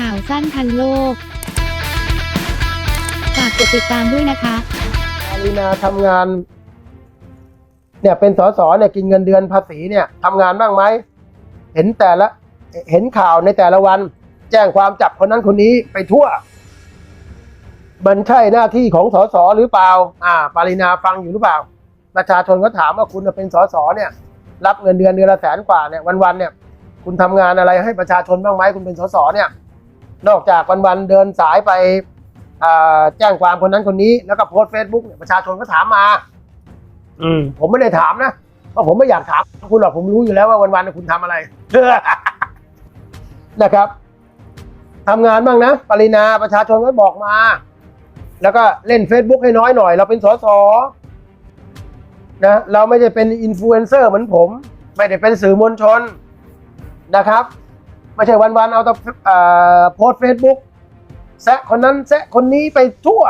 ข่าวสั้นทันโลก ฝากกดติดตามด้วยนะคะ อารีนาทำงาน เนี่ยเป็นสสเนี่ยกินเงินเดือนภาษีเนี่ยทำงานบ้างไหม เห็นแต่ละเห็นข่าวในแต่ละวัน แจ้งความจับคนนั้นคนนี้ไปทั่ว มันใช่หน้าที่ของสสหรือเปล่า อ่า ปารินาฟังอยู่หรือเปล่า ประชาชนก็ถามว่าคุณเป็นสสเนี่ย รับเงินเดือนเดือนละแสนกว่าเนี่ยวันๆเนี่ย คุณทำงานอะไรให้ประชาชนบ้างไหมคุณเป็นสสเนี่ย นอกจากวันๆเดินสายไปอ่าแจ้งความคนนั้นคนนี้แล้วก็โพสเฟซบุ๊กเนี่ยประชาชนก็ถามมา อืมผมไม่ได้ถามนะเพราะผมไม่อยากถามคุณหรอกผมรู้อยู่แล้วว่าวันๆคุณทำอะไรนะครับทำงานบ้างนะปรินาประชาชนก็บอกมา แล้วก็เล่น Facebook ให้น้อยหน่อย เราเป็นสสนะเราไม่ได้เป็นอินฟลูเอนเซอร์เหมือนผม ไม่ได้เป็นสื่อมวลชนนะครับ ไม่ใช่วันๆเอาแต่อโพสเฟซบุ๊กแซะคนนั้นแซะคนนี้ไปทั่ว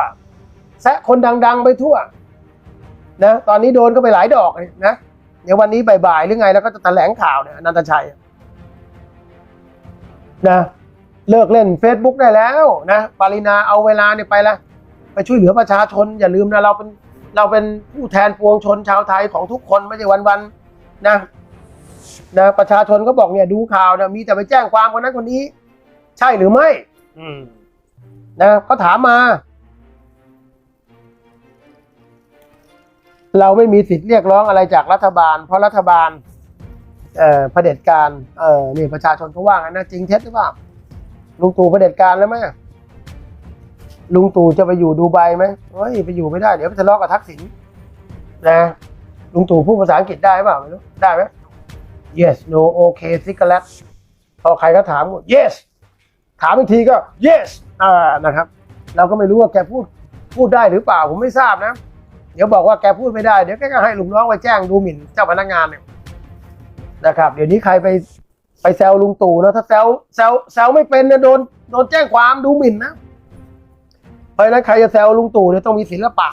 แซะคนดัง ๆ ไปทั่วนะตอนนี้โดนก็ไปหลายดอกเลยนะเดี๋ยววันนี้บ่ายๆหรือไงแล้วก็จะแถลงข่าวเนี่ยนันตชัยนะเลิกเล่น Facebook ได้แล้วนะปารินาเอาเวลาเนี่ยไปละไปช่วยเหลือประชาชน อย่าลืมนะเราเป็นเราเป็นผู้แทนปวงชนชาวไทยของทุกคนไม่ใช่วันๆนะ นะประชาชนก็บอกเนี่ยดูข่าวนะมีแต่ไปแจ้งความคนนั้นคนนี้ ใช่หรือไม่อืมนะเขาถามมา เราไม่มีสิทธิ์เรียกร้องอะไรจากรัฐบาล เพราะรัฐบาล เอ่อเผด็จการเออนี่ประชาชนเขาว่างั้นนะจริงเท็จหรือเปล่าลุงตู่เผด็จการแล้วไหมลุงตู่จะไปอยู่ดูไบไหมเฮ้ยไปอยู่ไม่ได้เดี๋ยวไปทะเลาะกับทักษิณนะลุงตู่พูดภาษาอังกฤษได้เปล่าไม่รู้ได้ไหม yes no okay cigarette พอใครก็ถาม yes ถามอีกทีก็ yes อ่านะครับ เราก็ไม่รู้ว่าแกพูดพูดได้หรือเปล่าผมไม่ทราบนะ เดี๋ยวบอกว่าแกพูดไม่ได้ เดี๋ยวแกก็ให้ลุงน้องไปแจ้งดูหมิ่นเจ้าพนักงานเนี่ยนะครับ เดี๋ยวนี้ใครไปไปแซวลุงตู่นะถ้าแซวแซวแซวไม่เป็นเนี่ยโดนโดนแจ้งความดูหมิ่นนะเพราะฉะนั้นใครจะแซวลุงตู่เนี่ยต้องมีศิลปะ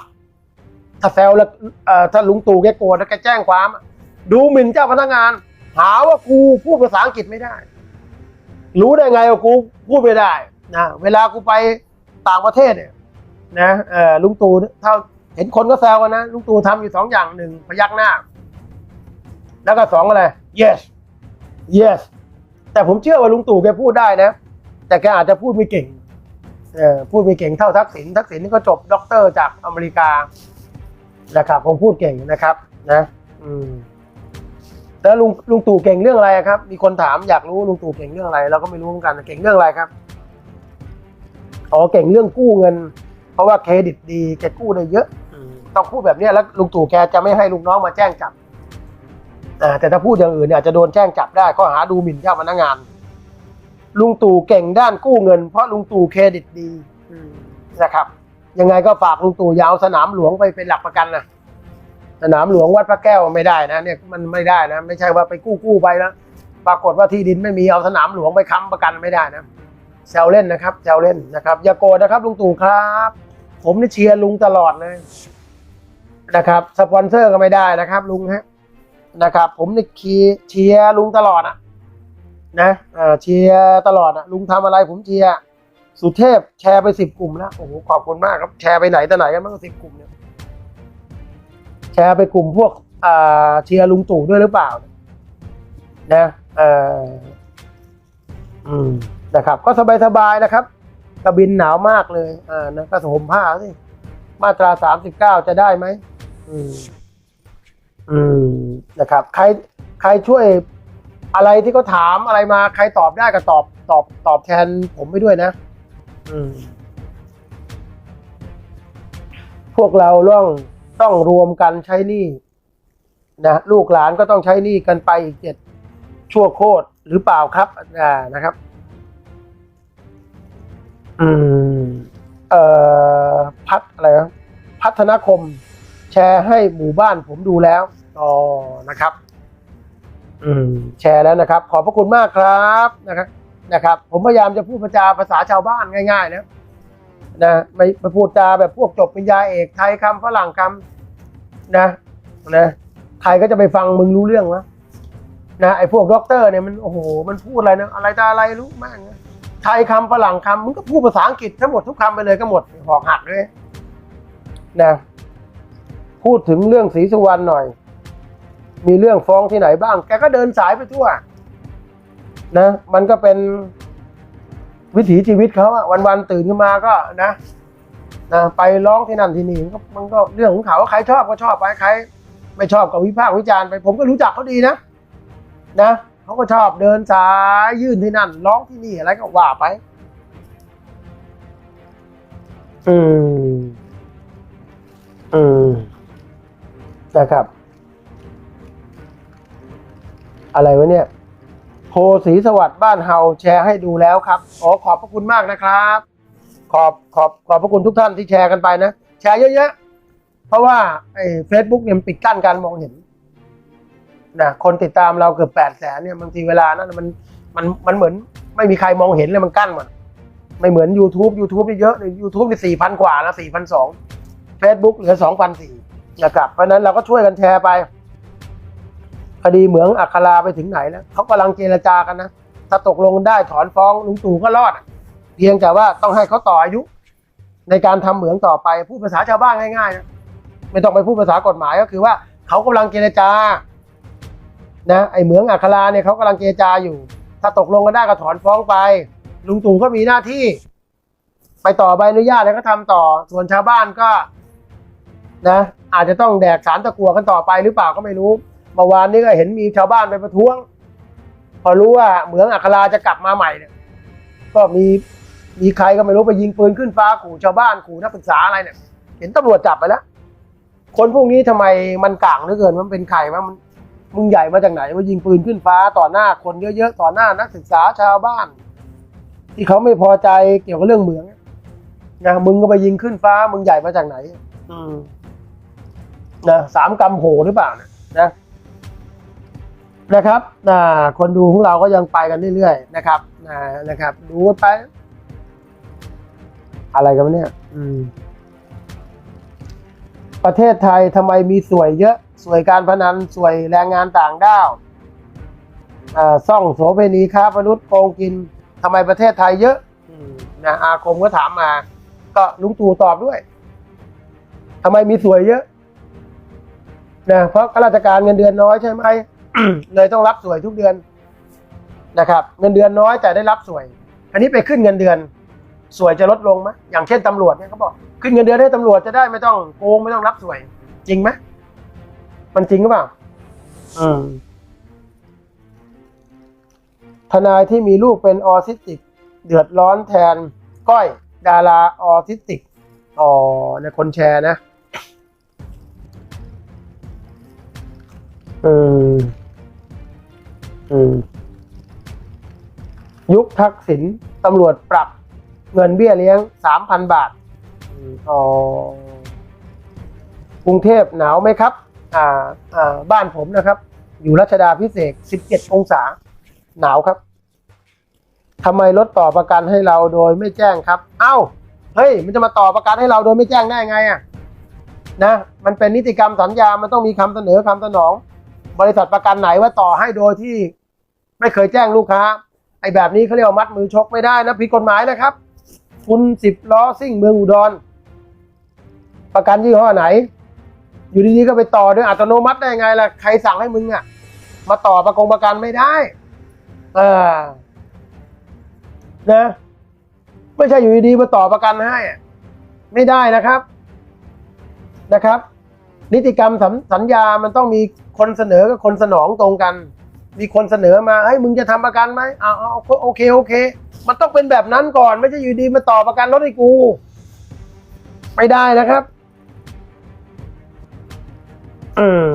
ถ้าแซวแล้วถ้าลุงตู่แกโกรธแล้วแกแจ้งความ ดูหมิ่นเจ้าพนักงาน หาว่ากูพูดภาษาอังกฤษไม่ได้ รู้ได้ไงว่ากูพูดไม่ได้นะเวลากูไปต่างประเทศเนี่ยนะลุงตู่ถ้าเห็นคนก็แซวกันนะลุงตู่ทำอยู่สองอย่างหนึ่งพยักหน้า แล้วก็สองอะไร yes yes แต่ผมเชื่อว่าลุงตู่แกพูดได้นะ แต่แกอาจจะพูดไม่เก่งพูดไม่เก่งเท่าทักษิณทักษิณนี่ก็จบด็อกเตอร์จากอเมริกานะครับคงพูดเก่งนะครับ นะ อืม แล้วลุงลุงตู่เก่งเรื่องอะไรอะครับ มีคนถามอยากรู้ลุงตู่เก่งเรื่องอะไรเราก็ไม่รู้เหมือนกันเก่งเรื่องอะไรครับอ๋อเก่งเรื่องกู้เงิน เพราะว่าเครดิตดีแกกู้ได้เยอะอืมต้องพูดแบบเนี้ยแล้วลุงตู่แกจะไม่ให้ลูกน้องมาแจ้งจับอ่าแต่ถ้าพูดอย่างอื่นเนี่ยอาจจะโดนแจ้งจับได้ข้อหาดูหมิ่นเจ้าพนักงาน ลุงตู่เก่งด้านกู้เงิน เพราะลุงตู่เครดิตดีอืมนะครับ ยังไงก็ฝากลุงตู่อยาวสนามหลวงไปเป็นหลักประกันนะ สนามหลวงวัดพระแก้วไม่ได้นะเนี่ยมันไม่ได้นะ ไม่ใช่ว่าไปกู้กู้ไปแล้วปรากฏว่าที่ดินไม่มีเอาสนามหลวงไปค้ำประกันไม่ได้นะแซวเล่นนะครับแซวเล่นนะครับ อย่าโกรธนะครับลุงตู่ครับ ผมนี่เชียร์ลุงตลอดเลยนะครับสปอนเซอร์ก็ไม่ได้นะครับ ลุงฮะนะครับ ผมนี่คีเชียร์ลุงตลอดอะนะเชียร์ตลอดอะลุงทำอะไรผมเชียร์สุเทพแชร์ไปสิบกลุ่มแล้วโอ้โหขอบคุณมากครับแชร์ไปไหนแต่ไหนกันบ้างสิบกลุ่มเนี่ย ชร์ไปกลุ่มพวกเชียร์ลุงตู่ด้วยหรือเปล่า นะอืมนะครับ ก็สบายๆนะครับ กระบินหนาวมากเลยอ่านะก็ห่มผ้าสิมาตราสามสิบเก้าจะได้ไหมอืม อืมนะครับ ใครใครช่วยอะไรที่เขาถามอะไรมา ใครตอบได้ก็ตอบตอบตอบแทนผมไปด้วยนะ อืม พวกเราต้อง ต้องรวมกันใช้หนี้นะลูกหลานก็ต้องใช้หนี้กันไปอีกเจ็ดชั่วโคตรหรือเปล่าครับอ่านะครับ อืมเอ่อพัฒอะไรนะพัฒนาคม แชร์ให้หมู่บ้านผมดูแล้วอ๋อนะครับ อืม แชร์แล้วนะครับ ขอบพระคุณมากครับนะครับ นะครับ ผมพยายามจะพูดภาษาภาษาชาวบ้านง่าย ๆ นะ นะไม่พูดจาแบบพวกจบปริญญาเอกไทยคำฝรั่งคำนะนะใครก็จะไปฟังมึงรู้เรื่องวะนะไอ้พวกด็อกเตอร์เนี่ยมันโอ้โหมันพูดอะไรนะอะไรตาอะไรรู้มากนะไทยคำฝรั่งคำมึงก็พูดภาษาอังกฤษทั้งหมดทุกคำไปเลยก็หมดหอกหักเลยนะพูดถึงเรื่องศรีสุวรรณหน่อย มีเรื่องฟ้องที่ไหนบ้าง แกก็เดินสายไปทั่ว นะ มันก็เป็น วิถีชีวิตเขาอะวันๆตื่นขึ้นมาก็นะนะไปร้องที่นั่นที่นี่มันก็มันก็เรื่องของเขาใครชอบก็ชอบไปใคร ไม่ชอบก็วิพากษ์วิจารณ์ไป ผมก็รู้จักเขาดีนะ นะเขาก็ชอบเดินสายยื่นที่นั่น ร้องที่นี่อะไรก็ว่าไป อืม อืมนะครับ อะไรวะเนี่ย โพสีสวัสดิ์บ้านเฮาแชร์ให้ดูแล้วครับอ๋อขอบพระคุณมากนะครับ ขอบขอบขอบพระคุณทุกท่านที่แชร์กันไปนะ แชร์เยอะๆเพราะว่าไอ้เฟซบุ๊กเนี่ยมันปิดกั้นการมองเห็นนะคนติดตามเราเกือบแปดแสนเนี่ยบางทีเวลานั้นมันมันมันเหมือนไม่มีใครมองเห็นเลยมันกั้นหมดไม่เหมือน YouTube YouTube นี่เยอะเลย YouTube นี่สี่พันกว่าแล้วสี่พันสองเฟซบุ๊กเหลือสองพันสี่นะครับเพราะนั้นเราก็ช่วยกันแชร์ไป คดีเหมืองอัคราไปถึงไหนแล้วเขากำลังเจรจากันนะถ้าตกลงได้ถอนฟ้องลุงตู่ก็รอด เพียงแต่ว่าต้องให้เขาต่ออายุ ในการทำเหมืองต่อไปพูดภาษาชาวบ้านง่ายๆนะไม่ต้องไปพูดภาษากฎหมายก็คือว่าเขากำลังเจรจานะไอเหมืองอัคราเนี่ยเขากำลังเจรจาอยู่ ถ้าตกลงกันได้ก็ถอนฟ้องไป ลุงตู่ก็มีหน้าที่ ไปต่อใบอนุญาตแล้วก็ทำต่อส่วนชาวบ้านก็ นะ อาจจะต้องแดกสารตะกัวกันต่อไปหรือเปล่าก็ไม่รู้ เมื่อวานนี้ก็เห็นมีชาวบ้านไปประท้วง พอรู้ว่าเหมืองอัคราจะกลับมาใหม่เนี่ยก็มีมีใครก็ไม่รู้ไปยิงปืนขึ้นฟ้าขู่ชาวบ้านขู่นักศึกษาอะไรเนี่ย เห็นตำรวจจับไปแล้ว คนพวกนี้ทำไมมันก่างเหลือเกินมันเป็นใครวะมันมึงใหญ่มาจากไหนว่ายิงปืนขึ้นฟ้าต่อหน้าคนเยอะๆต่อหน้านักศึกษาชาวบ้าน ที่เขาไม่พอใจเกี่ยวกับเรื่องเหมืองนะมึงก็ไปยิงขึ้นฟ้า มึงใหญ่มาจากไหน อืมนะสามกำโหหรือเปล่านะนะ นะครับนะคนดูของเราก็ยังไปกันเรื่อยๆนะครับนะนะครับ ดูไป อะไรกันเนี่ยอืมประเทศไทยทำไมมีสวยเยอะ สวยการพนันสวยแรงงานต่างด้าวซ่องโสเภณีค้ามนุษย์โกงกินทำไมประเทศไทยเยอะอนะอาคมก็ถามมา ก็ลุงตู่ตอบด้วยทำไมมีสวยเยอะนะเพราะข้าราชการเงินเดือนน้อยใช่ไหม เลยต้องรับสวยทุกเดือนนะครับ เงินเดือนน้อยแต่ได้รับสวย อันนี้ไปขึ้นเงินเดือน สวยจะลดลงไหมอย่างเช่นตำรวจเนี่ยเขาบอก ขึ้นเงินเดือนให้ตำรวจจะได้ไม่ต้องโกงไม่ต้องรับสวย จริงไหมมันจริงหรือเปล่าอืมทนายที่มีลูกเป็นออทิสติก เดือดร้อนแทน ก้อยดาราออทิสติกอ๋อในยคนแชร์นะ อืมอืม ยุคทักษิณตำรวจปรับเงินเบี้ยเลี้ยงสามพันบาทอ๋อกรุงเทพหนาวไหมครับ อ่า อ่า บ้านผมนะครับ อยู่รัชดาพิเศษสิบเจ็ดองศา หนาวครับทำไมลดต่อประกันให้เราโดยไม่แจ้งครับ เอ้า เฮ้ย มันจะมาต่อประกันให้เราโดยไม่แจ้งได้ไงอะนะ มันเป็นนิติกรรมสัญญา มันต้องมีคำเสนอคำสนอง บริษัทประกันไหนว่าต่อให้โดยที่ไม่เคยแจ้งลูกค้า ไอ้แบบนี้เขาเรียกว่ามัดมือชกไม่ได้นะผิดกฎหมายนะครับ คุณสิบล้อซิ่งเมืองอุดร ประกันยี่ห้อไหน อยู่ดีๆก็ไปต่อด้วยอัตโนมัติได้ไงล่ะใครสั่งให้มึงอะมาต่อประกงประกันไม่ได้เออนะไม่ใช่อยู่ดีๆมาต่อประกันให้ ไม่ได้นะครับนะครับ นิติกรรมสัญสัญญามันต้องมีคนเสนอกับคนสนองตรงกัน มีคนเสนอมาเฮ้ยมึงจะทำประกันไหมอาเอาเอาโอเคโอเค มันต้องเป็นแบบนั้นก่อน ไม่ใช่อยู่ดีมาต่อประกันรถให้กู ไม่ได้นะครับ อืม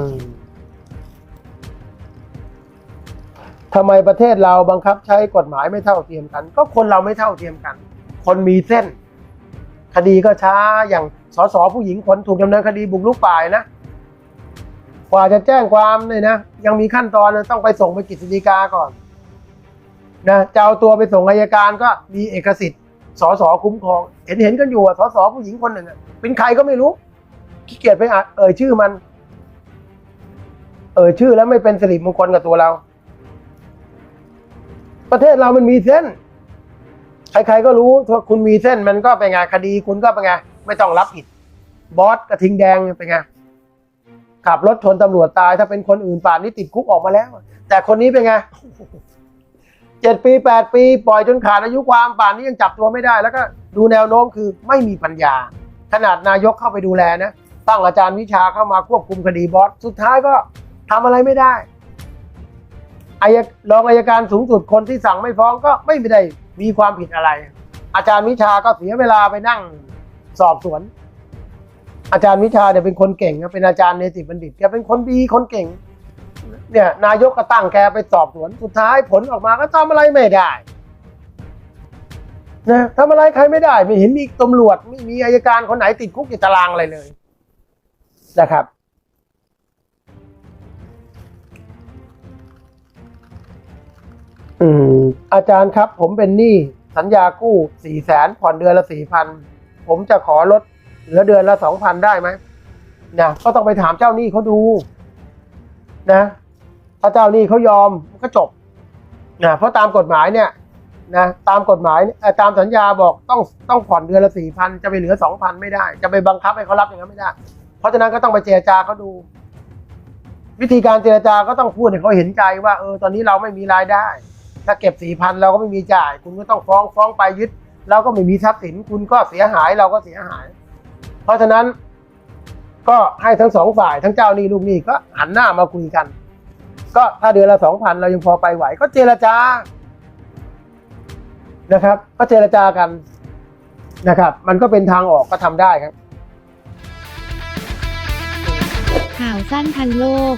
ทำไมประเทศเราบังคับใช้กฎหมายไม่เท่าเทียมกัน ก็คนเราไม่เท่าเทียมกัน คนมีเส้น คดีก็ช้าอย่าง สสผู้หญิงคนถูกดำเนินคดีบุกรุกป่ายนะ กว่าจะแจ้งความเนี่ยนะ ยังมีขั้นตอนนะต้องไปส่งไปกฤษฎีกาก่อนนะจะเอาตัวไปส่งอายการก็มีเอกสิทธิ์สสคุ้มครอง เห็นเห็นกันอยู่สสผู้หญิงคนหนึ่งเป็นใครก็ไม่รู้ขี้เกียจไปอะเอ่ยชื่อมัน เอ่ยชื่อแล้วไม่เป็นสิริมงคลกับตัวเรา ประเทศเรามันมีเส้น ใครๆก็รู้ถ้าคุณมีเส้นมันก็เป็นไงคดีคุณก็เป็นไง ไม่ต้องรับผิด บอสกระทิงแดงเป็นไงขับรถชนตำรวจตาย ถ้าเป็นคนอื่นป่านนี้ติดคุกออกมาแล้ว แต่คนนี้เป็นไงเจ็ดปีแปดปี ปล่อยจนขาดอายุความป่านนี้ยังจับตัวไม่ได้ แล้วก็ดูแนวโน้มคือไม่มีปัญญา ขนาดนายกเข้าไปดูแลนะตั้งอาจารย์วิชาเข้ามาควบคุมคดีบอสสุดท้ายก็ทำอะไรไม่ได้อายรองอายการสูงสุดคนที่สั่งไม่ฟ้องก็ไม่ได้มีความผิดอะไร อาจารย์วิชาก็เสียเวลาไปนั่ง สอบสวน อาจารย์วิชาเนี่ยเป็นคนเก่งนะเป็นอาจารย์เนติบัณฑิตแกเป็นคนดีคนเก่ง เนี่ย นายกก็ตั้งแกไปสอบสวนสุดท้ายผลออกมาก็ทำอะไรไม่ได้นะทำอะไรใครไม่ได้ไม่เห็นมีตำรวจไม่มีอายการคนไหนติดคุกติดตารางอะไรเลยนะครับอืมอาจารย์ครับ ผมเป็นหนี้สัญญากู้สี่แสนผ่อนเดือนละสี่พัน ผมจะขอลดเหลือเดือนละสองพันได้ไหมนะก็ต้องไปถามเจ้าหนี้เขาดู นะ ถ้าเจ้าหนี้เขายอมก็จบนะเพราะตามกฎหมายเนี่ย นะตามกฎหมายตามสัญญาบอกต้องต้องผ่อนเดือนละสี่พันจะไปเหลือสองพันไม่ได้ จะไปบังคับให้เขารับอย่างนั้นไม่ได้ เพราะฉะนั้นก็ต้องไปเจรจาเขาดู วิธีการเจรจาก็ต้องพูดให้เขาเห็นใจว่าเออตอนนี้เราไม่มีรายได้ ถ้าเก็บสี่พันเราก็ไม่มีจ่าย คุณก็ต้องฟ้องฟ้องไปยึด เราก็ไม่มีทรัพย์สินคุณก็เสียหายเราก็เสียหาย เพราะฉะนั้นก็ให้ทั้งสองฝ่ายทั้งเจ้าหนี้ลูกหนี้ก็หันหน้ามาคุยกัน ก็ถ้าเดือนละสองพันเรายังพอไปไหว ก็เจรจานะครับ ก็เจรจากันนะครับ มันก็เป็นทางออกก็ทำได้ครับ ข่าวสั้นทันโลก